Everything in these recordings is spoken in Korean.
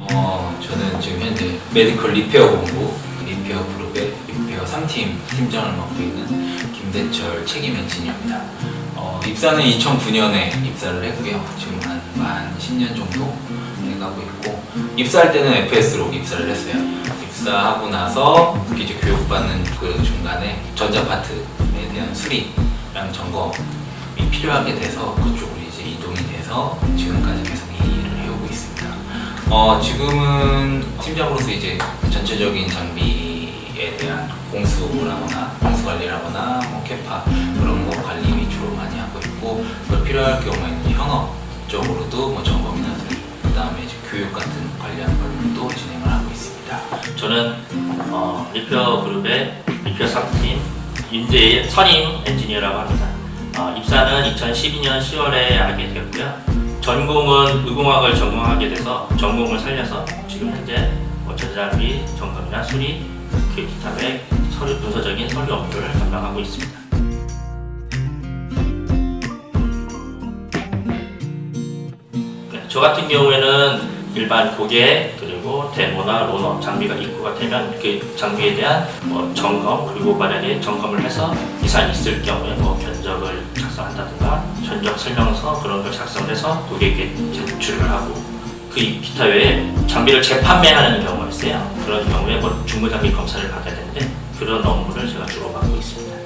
어, 저는 지금 현재 메디컬 리페어 본부 리페어 그룹의 리페어 3팀 팀장을 맡고 있는 김대철 책임 엔지니어입니다. 어, 입사는 2009년에 입사를 했고요. 지금 한만 10년 정도 돼가고 있고 입사할 때는 FS로 입사를 했어요. 입사하고 나서 이제 교육받는 그 중간에 전자 파트에 대한 수리랑 점검이 필요하게 돼서 그쪽으로 이제 이동이 돼서 지금까지 계속 이 일을 해오고 있습니다. 어, 지금은 팀장으로서 이제 전체적인 장비에 대한 공수라거나 공수 관리라거나 뭐 캐파 그런 거 관리 위주로 많이 하고 있고 그걸 필요할 경우에는 현업 쪽으로도 뭐 점검이나 수리 그다음에 이제 교육 같은 관련 저는 어, 리페어 그룹의 리페어 3팀 윤재일 선임 엔지니어라고 합니다. 어, 입사는 2012년 10월에 하게 되었고요. 전공은 의공학을 전공하게 돼서 전공을 살려서 지금 현재 뭐 전자비 점검이나 수리, 그 기타 외 서류 문서적인 서류 업무를 담당하고 있습니다. 네, 저 같은 경우에는 일반 고객 그리고 데모나 로너 장비가 입고가 되면 그 장비에 대한 뭐 점검 그리고 만약에 점검을 해서 이상이 있을 경우에 뭐 견적을 작성한다든가 견적 설명서 그런 걸 작성해서 고객에게 제출을 하고 그 기타 외에 장비를 재판매하는 경우가 있어요. 그런 경우에 뭐 중고 장비 검사를 받아야 되는데 그런 업무를 제가 주로 맡고 있습니다.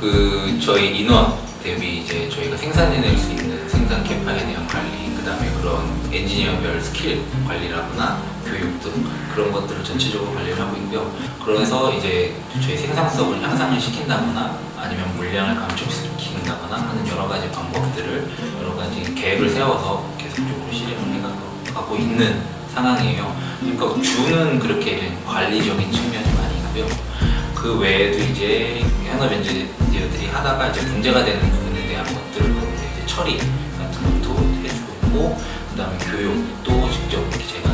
그 저희 인원 대비 이제 저희가 생산해낼 수 있는 생산 캐파에 대한 관리, 그 다음에 그런 엔지니어별 스킬 관리라거나 교육 등 그런 것들을 전체적으로 관리를 하고 있고요. 그래서 이제 저희 생산성을 향상을 시킨다거나 아니면 물량을 감축시킨다거나 하는 여러 가지 방법들을 여러 가지 계획을 세워서 계속적으로 실행을 해가고 있는 상황이에요. 그러니까 주는 그렇게 관리적인 측면이 많이 있고요. 그 외에도 이제 현업 엔지니어들이 하다가 이제 문제가 되는 부분에 대한 것들을 처리 같은 것도 해주고 그 다음에 교육도 직접 이렇게 제가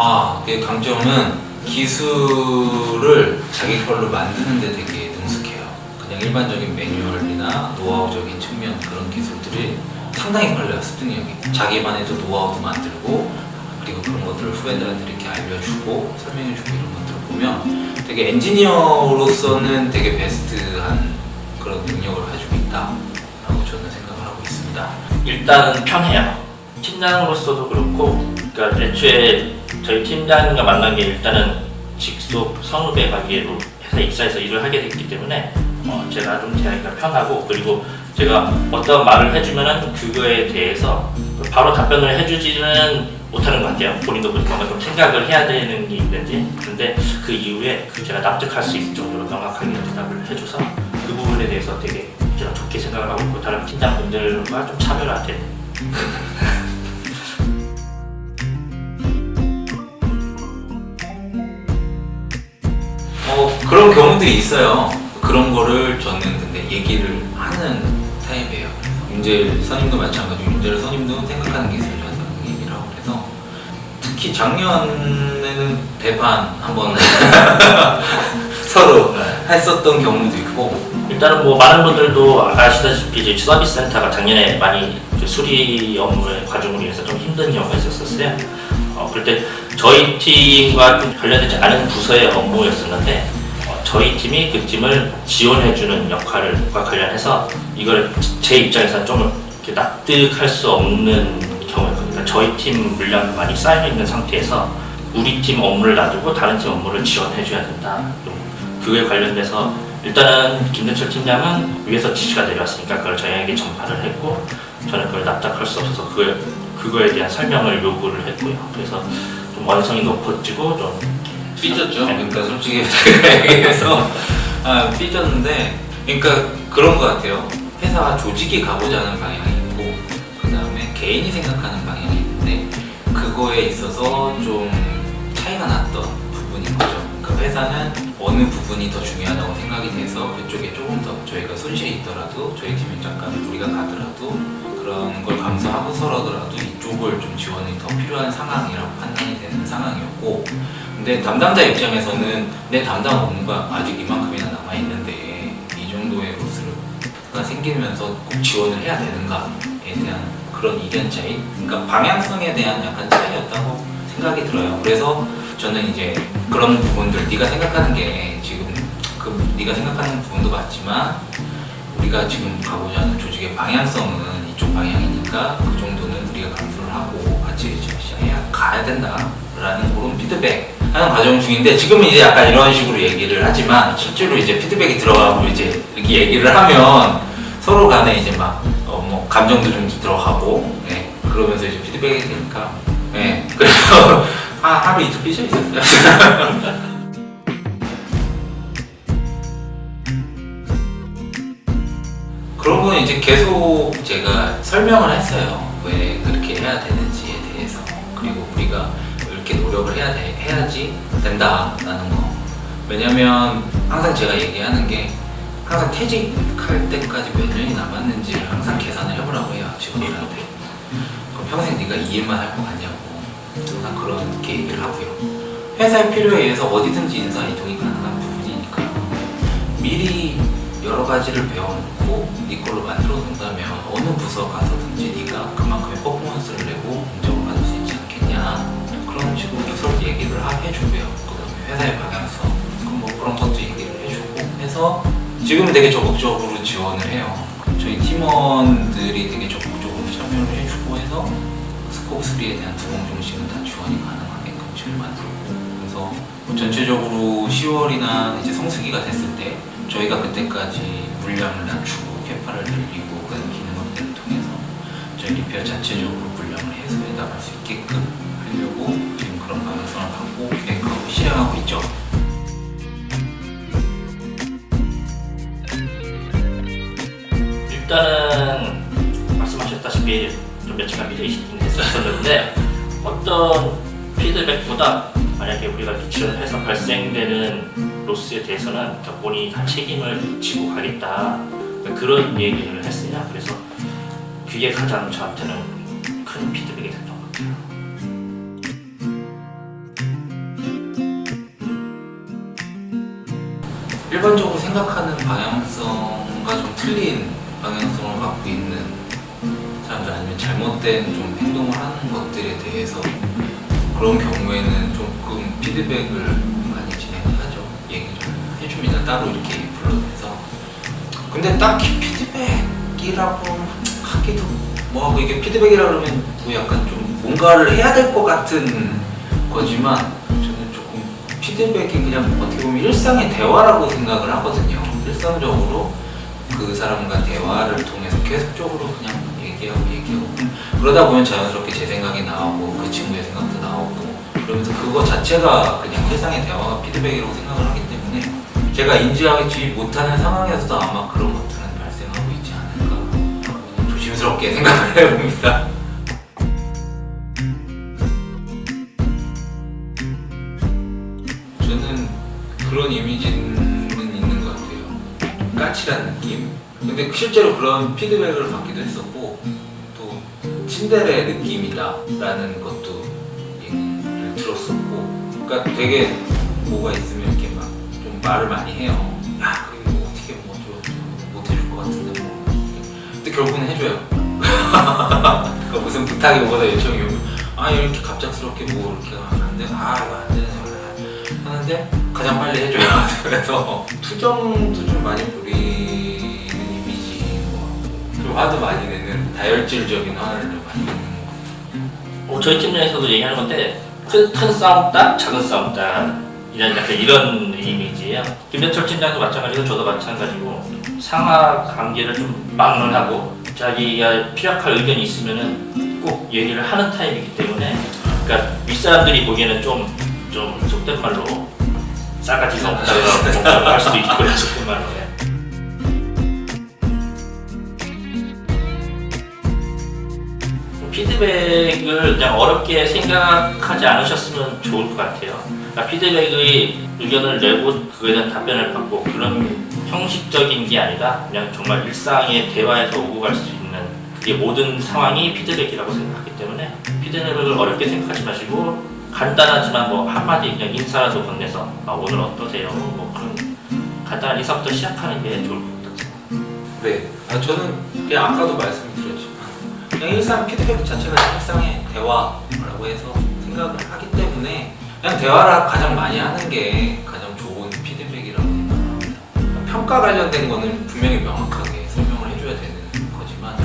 아, 그 강점은 기술을 자기 걸로 만드는 데 되게 능숙해요. 그냥 일반적인 매뉴얼이나 노하우적인 측면 그런 기술들이 상당히 빨라요 습득력이. 자기만의 또 노하우도 만들고 그리고 그런 것들을 후배들한테 이렇게 알려주고 설명해주고 이런 것들을 보면 되게 엔지니어로서는 되게 베스트한 그런 능력을 가지고 있다라고 저는 생각을 하고 있습니다. 일단은 편해요. 팀장으로서도 그렇고, 그러니까 애초에 저희 팀장과 만난 게 일단은 직속 선후배 관계로 회사 입사해서 일을 하게 됐기 때문에 어, 제가 좀 대하기가 편하고 그리고 제가 어떤 말을 해주면은 그거에 대해서 바로 답변을 해주지는 못하는 것 같아요. 본인도 뭔가 좀 생각을 해야 되는 게 있는지. 근데 그 이후에 그 제가 납득할 수 있을 정도로 명확하게 대답을 해줘서 그 부분에 대해서 되게 제가 좋게 생각을 하고 있고 다른 팀장분들과 좀 차별화된 경우들이 있어요. 그런 거를 저는 근데 얘기를 하는 타입이에요. 윤재일 선임도 마찬가지고 윤재일 선임도 생각하는 하고 그래서 특히 작년에는 대판 한번 서로 했었던 경우도 있고 일단은 뭐 많은 분들도 아시다시피 이제 서비스 센터가 작년에 많이 이제 수리 업무의 과정으로 인해서 좀 힘든 경우가 있었었어요. 어, 그럴 때 저희 팀과 좀 관련되지 않은 부서의 업무였었는데 어, 저희 팀이 그 팀을 지원해주는 역할과 관련해서 이걸 제 입장에서 좀 이렇게 납득할 수 없는 경우였거든요. 저희 팀 물량도 많이 쌓여 있는 상태에서 우리 팀 업무를 놔두고 다른 팀 업무를 지원해줘야 된다. 좀 그에 관련돼서 일단은 김대철 팀장은 위에서 지시가 내려왔으니까 그걸 저희에게 전파를 했고 저는 그걸 납득할 수 없어서 그 그거에 대한 설명을 요구를 했고요. 그래서 좀 완성이 높아지고 좀 삐졌죠. 네. 그러니까 솔직히 얘기해서 아, 삐졌는데 그러니까 그런 것 같아요. 회사 조직이 가고자 하는 방향이 있고 그 다음에 개인이 생각하는 방향이 있는데 그거에 있어서 좀 차이가 났던 부분인 거죠. 그러니까 회사는 어느 부분이 더 중요하다고 생각이 돼서 그쪽에 조금 더 저희가 손실이 있더라도 저희 팀이 잠깐 우리가 가더라도 그런 걸 감수하고서 소설하더라도 이쪽을 좀 지원이 더 필요한 상황이라고 판단이 되는 상황이었고 근데 담당자 입장에서는 내 담당 업무가 아직 이만큼이나 남아 있는데 이 정도의 로스가 생기면서 꼭 지원을 해야 되는가에 대한 그런 이견 차이, 그러니까 방향성에 대한 약간 차이였다고 생각이 들어요. 그래서 저는 이제 그런 부분들 네가 생각하는 게 지금 그 네가 생각하는 부분도 맞지만 우리가 지금 가고자 하는 조직의 방향성은 이쪽 방향이니까 그 정도는 우리가 감수를 하고 같이 해야 가야 된다라는 그런 피드백 하는 과정 중인데 지금은 이제 약간 이런 식으로 얘기를 하지만 실제로 이제 피드백이 들어가고 이제 이렇게 얘기를 하면 서로 간에 이제 막 어 뭐 감정도 좀 들어가고 예, 그러면서 이제 피드백이 되니까 예, 그래서 하, 하루 이틀 삐져 있었어요. 거는 이제 계속 제가 설명을 했어요. 왜 그렇게 해야 되는지에 대해서. 그리고 우리가 이렇게 노력을 해야 돼, 해야지 된다라는 거. 왜냐면 항상 제가 얘기하는 게 항상 퇴직할 때까지 몇 년이 남았는지 항상 계산을 해보라고 해요. 직원들한테. 그럼 평생 네가 이 일만 할 것 같냐고. 항상 그렇게 얘기를 하고요. 회사의 필요에 의해서 어디든지 인사 이동이 가능한 부분이니까. 미리 여러 가지를 배워놓고 네 걸로 만들어 놓는다면 어느 부서 가서든지 네가 그만큼의 퍼포먼스를 내고 인정을 받을 수 있지 않겠냐? 그런 식으로 서로 얘기를 하- 해주고요 그다음에 방향성 그럼 뭐 그런 것도 얘기를 해주고 해서 지금 되게 적극적으로 지원을 해요. 저희 팀원들이 되게 적극적으로 참여를 해주고 해서 스코프 3에 대한 두공 중심은 다 지원이 가능하게끔 지금 만들고 그래서 뭐 전체적으로 10월이나 이제 성수기가 됐을 때 저희가 그때까지 물량을 낮추고 캐파를 늘리고 그런 기능 업데이를 통해서 저희 리페어 자체적으로 물량을 해소해 나갈 수 있게끔 하려고 지금 그런 방향성을 갖고 계획하고 실행하고 있죠. 일단은 말씀하셨다시피 좀 며칠간 미래 있긴 했었는데 어떤 피드백보다 만약에 우리가 지원해서 발생되는 로스에 대해서는 본인이 다 책임을 지고 가겠다 그런 얘기를 했어요. 그래서 그게 가장 저한테는 큰 피드백이 됐던 것 같아요. 일반적으로 생각하는 방향성과 좀 틀린 방향성을 갖고 있는 사람들 아니면 잘못된 좀 행동을 하는 것들에 대해서 그런 경우에는 조금 피드백을 많이 진행하죠. 얘기를 해줍니다. 따로 이렇게 불러내서. 근데 딱히 피드백이라고 하기도 뭐하고 이게 피드백이라 그러면 뭐 약간 좀 뭔가를 해야 될 것 같은 거지만 저는 조금 피드백이 그냥 어떻게 보면 일상의 대화라고 생각을 하거든요. 일상적으로 그 사람과 대화를 통해서 계속적으로 그냥 얘기하고 얘기하고 그러다 보면 자연스럽게 제 생각이 나오고 그 친구의 생각도 나오고 그러면서 그거 자체가 그냥 일상의 대화가 피드백이라고 생각을 하기 때문에 제가 인지하지 못하는 상황에서도 아마 그런 것들은 발생하고 있지 않을까 조심스럽게 생각을 해봅니다. 저는 그런 이미지는 있는 것 같아요. 좀 까칠한 느낌. 근데 실제로 그런 피드백을 받기도 했었고 또 친데레 느낌이다라는 얘기를 들었었고 그러니까 되게 뭐가 있으면 이렇게 막 좀 말을 많이 해요. 야 그리고 뭐 어떻게 뭐좀 못해줄 것 같은데 뭐 근데 결국은 해줘요. 그러니까 무슨 부탁이 오거나 요청이 오면 아 이렇게 갑작스럽게 뭐 이렇게 하면 안 돼. 아 이거 안 되네. 하는데 가장 빨리 해줘요. 그래서 투정도 좀 많이 부리는 이미지인 것 같고 좀 화도 많이 내는 다혈질적인 화를 좀 많이 내는 것 같고 어, 저희 팀 내에서도 얘기하는 건데 큰, 큰 싸움다 작은 싸움다 이런 약간 이런 이미지예요. 김대철 팀장도 마찬가지고 저도 마찬가지고 상하 관계를 좀 막론하고 자기가 피력할 의견이 있으면은 꼭 얘기를 하는 타입이기 때문에 그러니까 윗사람들이 보기에는 좀 좀 속된 말로 싸가지가 없다고 할 수도 있고 속된 말로 피드백을 그냥 어렵게 생각하지 않으셨으면 좋을 것 같아요. 그러니까 피드백의 의견을 내고 그거에 대한 답변을 받고 그런 형식적인 게 아니라 그냥 정말 일상의 대화에서 오고 갈 수 있는 이게 모든 상황이 피드백이라고 생각하기 때문에 피드백을 어렵게 생각하지 마시고 간단하지만 뭐 한마디 그냥 인사라도 건네서 아, 오늘 어떠세요? 뭐 그런 간단한 인사부터 시작하는 게 좋을 것 같아요. 네, 아, 저는 그냥 아까도 말씀드렸지만 그냥 일상 피드백 자체가 일상의 대화라고 해서 생각을 하기 때문에 그냥 대화를 가장 많이 하는 게 가장 좋은 피드백이라고 생각합니다. 평가 관련된 거는 분명히 명확하게 설명을 해줘야 되는 거지만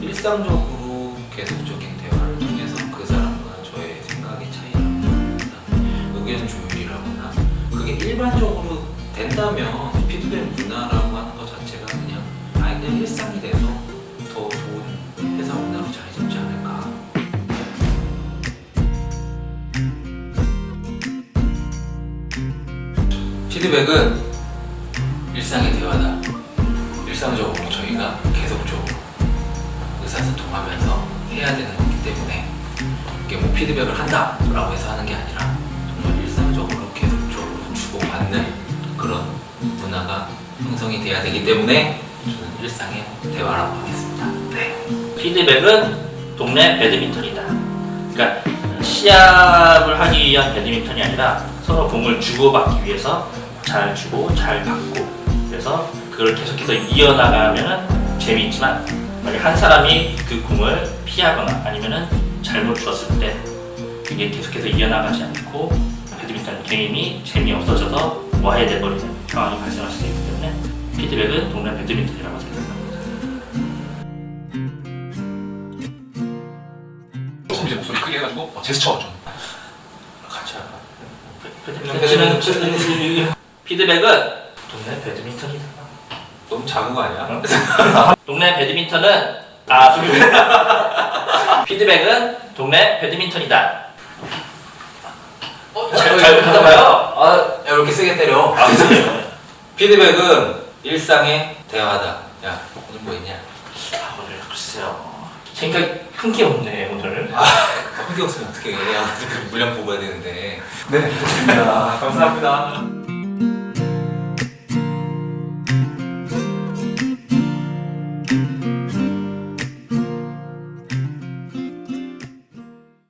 일상적으로 계속적인 대화를 통해서 그 사람과 저의 생각의 차이라거나 의견 조율이라거나 그게 일반적으로 된다면 피드백 문화라 피드백은 일상의 대화다. 일상적으로 저희가 계속적으로 의사소통하면서 해야 되는 거기 때문에 이게 뭐 피드백을 한다라고 해서 하는 게 아니라 정말 일상적으로 계속적으로 주고받는 그런 문화가 형성이 돼야 되기 때문에 저는 일상의 대화라고 하겠습니다. 네. 피드백은 동네 배드민턴이다. 그러니까 시합을 하기 위한 배드민턴이 아니라 서로 공을 주고받기 위해서 잘 주고 잘 받고 그래서 그걸 계속해서 이어나가면 재미있지만 만약 한 사람이 그 공을 피하거나 아니면은 잘못 줬을 때 그게 계속해서 이어나가지 않고 배드민턴 게임이 재미없어져서 와해돼버리는 상황이 발생할 수 있기 때문에 피드백은 동네 배드민턴이라고 생각합니다. 조금 이제 목소리 크게 해가지고 어, 제스처 좀. 같이 할까? 배드민턴, 배드민턴 피드백은 동네 배드민턴이다. 너무 작은 거 아니야? 동네 배드민턴은 아 소리 피드백은 동네 배드민턴이다. 어, 잘- 잘 하다봐요. 아, 야, 이렇게 세게 때려. 아, 네. 피드백은 일상의 대화다. 야, 오늘 뭐 있냐? 아 오늘 글쎄요. 생각 큰 게 없네 오늘. 아, 흑이 없으면 어떻게 해? 야, 물량 뽑아야 되는데. 네, 좋습니다. 감사합니다.